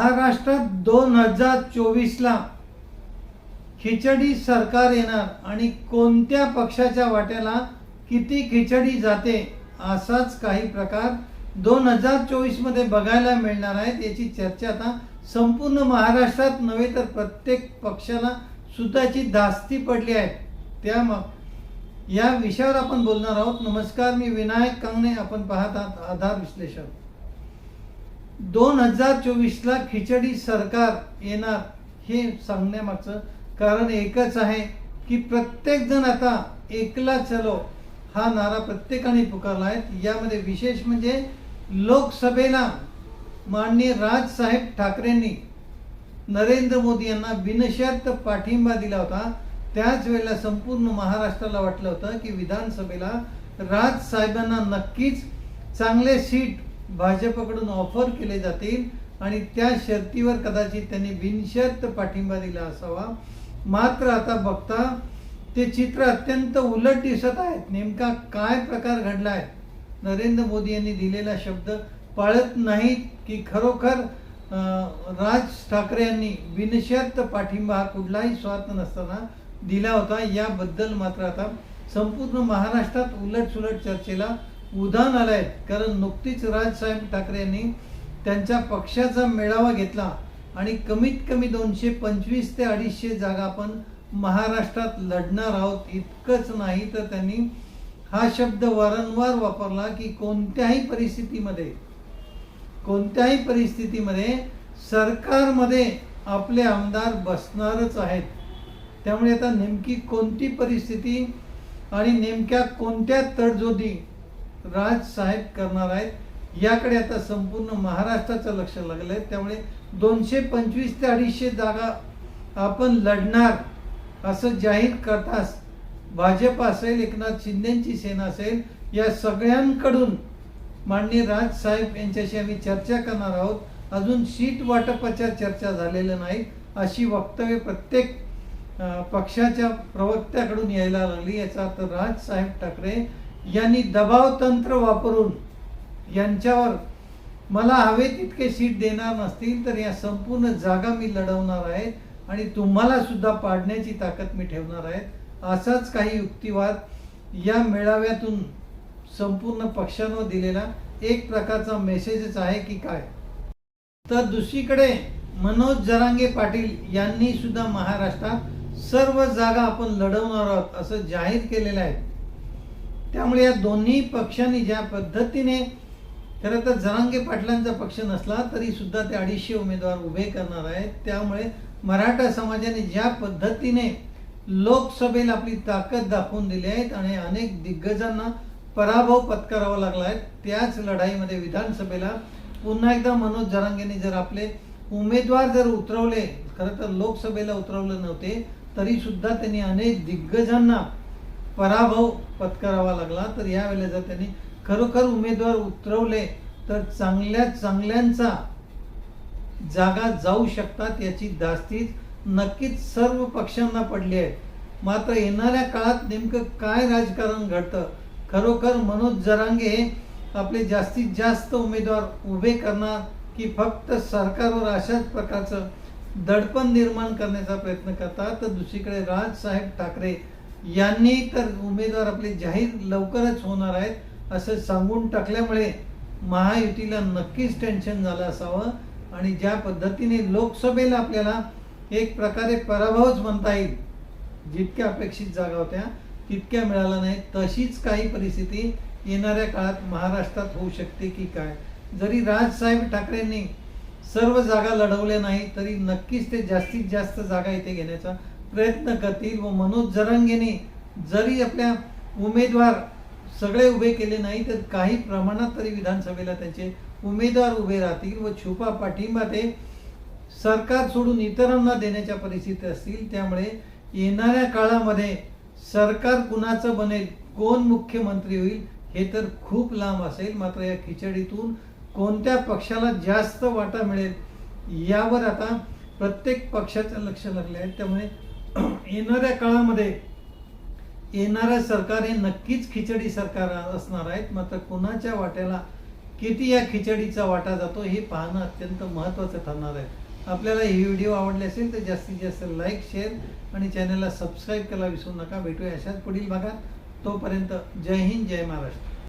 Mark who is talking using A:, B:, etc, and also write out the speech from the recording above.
A: महाराष्ट्रात दोन हजार चोवीसला खिचडी सरकार येणार आणि कोणत्या पक्षाच्या वाट्याला किती खिचडी जाते असाच काही प्रकार दोन हजार चोवीसमध्ये बघायला मिळणार आहेत. याची चर्चा आता संपूर्ण महाराष्ट्रात नव्हे तर प्रत्येक पक्षाला सुताची धास्ती पडली आहे. त्या मग या विषयावर आपण बोलणार आहोत. नमस्कार मी विनायक कांगणे आपण पाहत आहात आधार विश्लेषण दोन हजार चोवीसला खिचडी सरकार येणार हे सांगण्यामागचं कारण एकच आहे की प्रत्येक जण आता एकला चलो हा नारा प्रत्येकाने पुकारला आहे. यामध्ये विशेष म्हणजे लोकसभेला माननीय राजसाहेब ठाकरेंनी नरेंद्र मोदी यांना बिनशर्त पाठिंबा दिला होता. त्याच वेळेला संपूर्ण महाराष्ट्राला वाटलं होतं की विधानसभेला राजसाहेबांना नक्कीच चांगले सीट भाजपकडून ऑफर केले जातील आणि त्या शर्तीवर कदाचित त्यांनी बिनशर्त पाठिंबा दिला असावा. मात्र आता बघता ते चित्र अत्यंत उलट दिसत आहेत. नेमका काय प्रकार घडला आहे नरेंद्र मोदी यांनी दिलेला शब्द पाळत नाहीत की खरोखर राज ठाकरे यांनी बिनशर्त पाठिंबा हा कुठलाही स्वार्थ नसताना दिला होता. याबद्दल मात्र आता संपूर्ण महाराष्ट्रात उलट सुलट चर्चेला उधाण आलं आहे कारण नुकतीच राजसाहेब ठाकरे यांनी त्यांच्या पक्षाचा मेळावा घेतला आणि कमीत कमी दोनशे पंचवीस ते अडीचशे जागा आपण महाराष्ट्रात लढणार आहोत. इतकंच नाही तर त्यांनी हा शब्द वारंवार वापरला की कोणत्याही परिस्थितीमध्ये कोणत्याही परिस्थितीमध्ये सरकारमध्ये आपले आमदार बसणारच आहेत. त्यामुळे आता नेमकी कोणती परिस्थिती आणि नेमक्या कोणत्या तडजोडी राज साहेब करणार आहेत. याकडे आता संपूर्ण महाराष्ट्राचं लक्ष लागलं आहे त्यामुळे दोनशे पंचवीस ते अडीचशे जागा आपण लढणार असं जाहीर करताच भाजप असेल एकनाथ शिंदेची सेना असेल या सगळ्यांकडून माननीय राजसाहेब यांच्याशी आम्ही चर्चा करणार आहोत. अजून सीट वाटपाच्या चर्चा झालेल्या नाही अशी वक्तव्य प्रत्येक पक्षाच्या प्रवक्त्याकडून यायला लागली. याचा अर्थ राजसाहेब ठाकरे यांनी दबाव तंत्र वापरून यांच्यावर मला हवे तितके सीट देणार नसतील तर या संपूर्ण जागा मी लढवणार आहे आणि तुम्हाला सुद्धा पाडण्याची ताकद मी ठेवणार आहे. असाच काही युक्तिवाद या मेळाव्यातून संपूर्ण पक्षांवर दिलेला एक प्रकारचा मेसेजच आहे की काय? तर दुसरीकडे मनोज जरांगे पाटील यांनी सुद्धा महाराष्ट्रात सर्व जागा आपण लढवणार आहोत असं जाहीर केलेलं आहे. त्यामुळे या दोन्ही पक्षांनी ज्या पद्धतीने खरं तर जरांगे पाटलांचा पक्ष नसला तरी सुद्धा ते अडीचशे उमेदवार उभे करणार आहेत. त्यामुळे मराठा समाजाने ज्या पद्धतीने लोकसभेला आपली ताकद दाखवून दिली आहेत आणि अनेक दिग्गजांना पराभव पत्करावा लागला आहे त्याच लढाईमध्ये विधानसभेला पुन्हा एकदा मनोज जरांगेने जर आपले उमेदवार जर उतरवले खरं तर लोकसभेला उतरवले नव्हते तरी सुद्धा त्यांनी अनेक दिग्गजांना पराभव पत्करावा लागला तर यावेळेला जर त्यांनी खरोखर उमेदवार उतरवले तर चांगल्या चांगल्यांचा जागा जाऊ शकतात याची दास्तीच नक्कीच सर्व पक्षांना पडली आहे. मात्र येणाऱ्या काळात नेमकं काय राजकारण घडतं? खरोखर मनोज जरांगे हे आपले जास्तीत जास्त उमेदवार उभे करणार की फक्त सरकारवर अशाच प्रकारचं दडपण निर्माण करण्याचा प्रयत्न करतात? तर दुसरीकडे राजसाहेब ठाकरे यांनी तर उमेदवार आपले जाहीर लवकरच होणार आहेत असं सांगून टाकल्यामुळे महायुतीला नक्कीच टेन्शन झालं असावं. आणि ज्या पद्धतीने लोकसभेला आपल्याला एक प्रकारे पराभवच म्हणता येईल जितक्या अपेक्षित जागा होत्या तितक्या मिळाल्या नाही. तशीच काही परिस्थिती येणाऱ्या काळात महाराष्ट्रात होऊ शकते की काय? जरी राजसाहेब ठाकरेंनी सर्व जागा लढवल्या नाही तरी नक्कीच ते जास्तीत जास्त जागा इथे घेण्याचा प्रयत्न करतील व मनोज जरंगेने जरी आपल्या उमेदवार सगळे उभे केले नाही तर काही प्रमाणात तरी विधानसभेला त्यांचे उमेदवार उभे राहतील व छुपा पाठिंबा ते सरकार सोडून इतरांना देण्याच्या परिस्थिती असतील. त्यामुळे येणाऱ्या काळामध्ये सरकार कुणाचं बनेल कोण मुख्यमंत्री होईल हे तर खूप लांब असेल. मात्र या खिचडीतून कोणत्या पक्षाला जास्त वाटा मिळेल यावर आता प्रत्येक पक्षाचं लक्ष लागले आहे. त्यामुळे येणाऱ्या काळामध्ये येणारं सरकार हे नक्कीच खिचडी सरकार असणार आहेत मात्र कोणाच्या वाट्याला किती या खिचडीचा वाटा जातो हे पाहणं अत्यंत महत्त्वाचं ठरणार आहे. आपल्याला ही व्हिडिओ आवडली असेल तर जास्तीत जास्त लाईक शेअर आणि चॅनलला सबस्क्राईब करायला विसरू नका. भेटूया अशाच पुढील भागात. तोपर्यंत जय हिंद जय महाराष्ट्र.